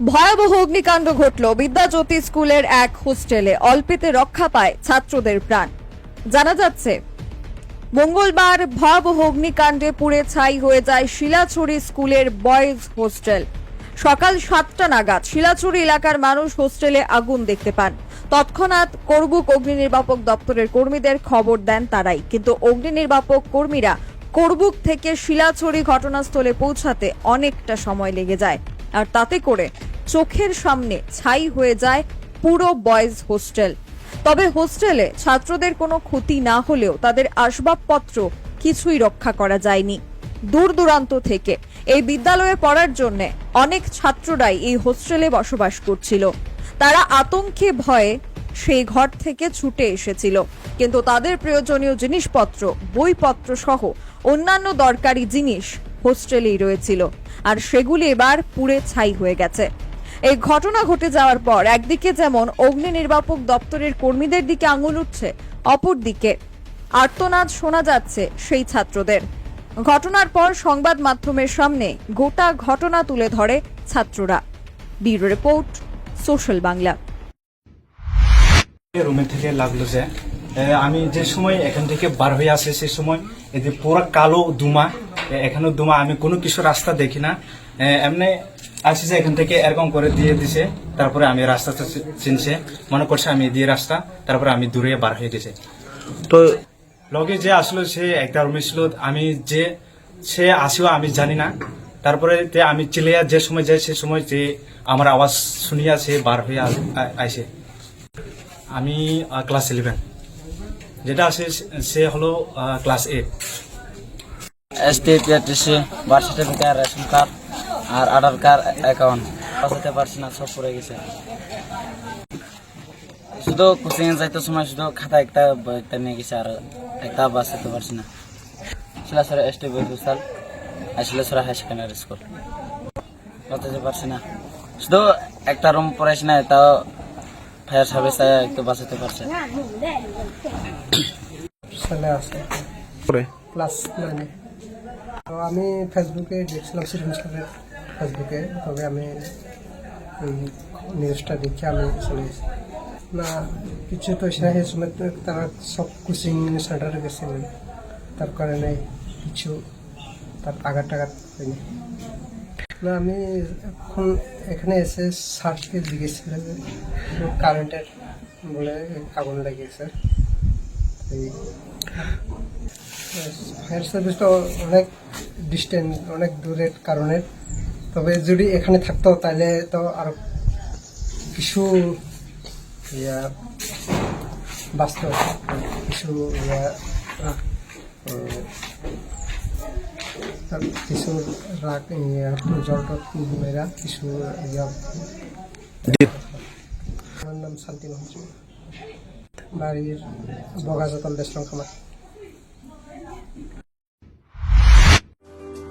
ভয়াবহ অগ্নিকাণ্ড ঘটল বিদ্যাজ্যোতি স্কুলের এক হোস্টেলে। অল্পেতে রক্ষা পায় ছাত্রদের প্রাণ। জানা যাচ্ছে, মঙ্গলবার ভয়াবহ অগ্নিকাণ্ডে পুড়ে ছাই হয়ে যায় শিলাছড়ি স্কুলের বয়েজ হোস্টেল। সকাল সাতটা নাগাদ শিলাছড়ি এলাকার মানুষ হোস্টেলে আগুন দেখতে পান। তৎক্ষণাৎ করবুক অগ্নি নির্বাপক দপ্তরের কর্মীদের খবর দেন তারাই। কিন্তু অগ্নি নির্বাপক কর্মীরা করবুক থেকে শিলাছড়ি ঘটনাস্থলে পৌঁছাতে অনেকটা সময় লেগে যায়। আর তাতে করে চোখের সামনে ছাই হয়ে যায় পুরো বয়েজ হোস্টেল। তবে হোস্টেলে ছাত্রদের কোনো ক্ষতি না হলেও তাদের আসবাবপত্র কিছুই রক্ষা করা যায়নি। দূর দূরান্ত থেকে এই বিদ্যালয়ে পড়ার জন্য অনেক ছাত্ররাই এই হোস্টেলে বসবাস করছিল। তারা আতঙ্কে ভয়ে সেই ঘর থেকে ছুটে এসেছিল। কিন্তু তাদের প্রয়োজনীয় জিনিসপত্র, বইপত্র সহ অন্যান্য দরকারি জিনিস হোস্টেলেই রয়েছিল। আর সেগুলি এবার পুড়ে ছাই হয়ে গেছে। এই ঘটনা ঘটে যাওয়ার পর একদিকে যেমন অগ্নি নির্বাপক দপ্তরের কর্মীদের দিকে আঙুল উঠছে, অপরদিকে আর্তনাদ শোনা যাচ্ছে সেই ছাত্রদের। ঘটনার পর সংবাদ মাধ্যমের সামনে গোটা ঘটনা তুলে ধরে ছাত্ররা। Bureau report, social Bangla. রুমে থেকে লাগল যে আমি যে সময় এখান থেকে বার হয়ে আসে সেই সময় যে পুরো কালো দুমা এখানে দুমা আমি কোনো কিছু রাস্তা দেখি না। এমনি আসি যে এখান থেকে এরকম করে দিয়ে দিছে তারপরে আমি রাস্তাটা চিনছে। মনে করছে আমি দিয়ে রাস্তা তারপরে আমি দূরে বার হয়ে গেছে। তো লগে যে আসলো সে একটা রুমে ছিল আমি যে সে আসিও আমি জানি না। তারপরে আমি চিলিয়া যে সময় যাই সে সময় যে আমার আওয়াজ শুনিয়া সে বার হয়ে আইসে আমি ক্লাস ইলেভেন যেটা আছে সে হলো class eight ST PRTC birth certificate ration card আর আধার কার্ড অ্যাকাউন্ট। বাঁচাতে পারছি না সব পড়ে গেছে। শুধু কোচিং যাইতে সময় শুধু খাতা একটা একটা নিয়ে গেছে আর একটা বাঁচাতে পারছি না। শিলাসরা এসটি বই হোস্টেল আর শিলাসরা হাই সেকেন্ডারি স্কুল। বাঁচাতে পারছি না। শুধু একটা রুম পড়াইছি না তাও ফায়ার সার্ভিস একটু বাঁচাতে পারছে। ছেলে আছে। ক্লাস নাইনে তো আমি ফেসবুকে দেখছিলাম স্কুলের ফেসবুকে। তবে আমি নিউজটা দেখে আমি চলে না, কিছু তো এই সময় তারা সব কোচিং সেন্টারে গেছিলেন তার কারণে কিছু তার আঘাত টাঘাত হয়নি। না, আমি এখন এখানে এসে সার্চকে জিজ্ঞেসছিলাম যে কারেন্টের বলে আগুন লেগেছে। ফায়ার তো অনেক ডিস্টেন্স অনেক দূরের কারণে। তবে যদি এখানে থাকতো, তাহলে তো আরও কিছু ইয়া বাঁচত কিছু ইয়া কিছু রাগ, ইয়া মেয়েরা, কিছু ইয়া। আমার নাম শান্তি মহাজন বাড়ির বগাজতল দেশরং খামার।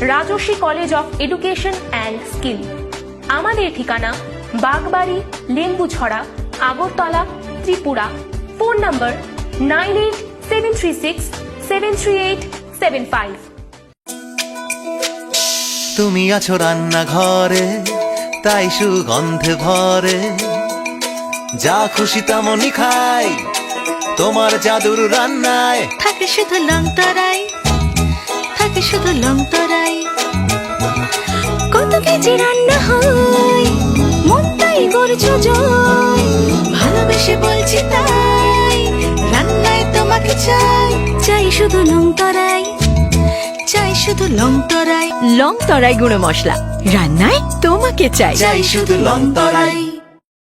Rajarshi college of education and skill. আমাদের ঠিকানা Bagbari Lembuchhara Agartala Tripura. Phone number nine eight seven three six seven three eight seven five. তুমি আছো রান্নাঘরে তাই সুগন্ধে ভরে। যা খুশি তেমনই খাই তোমার জাদুর রান্নায়। থাকে শুধু লং তরাই থাকে শুধু লং তরাই। কত কেজি রান্না হয় মনটাই করছ জয়। ভালোবেসে ভালোবেসে বলছি তাই রান্নায় তোমাকে চাই। চাই শুধু লং তরাই চাই শুধু লং তরাই। লং তরাই গুঁড়ো মশলা রান্নায় তোমাকে চাই। চাই শুধু লং তরাই।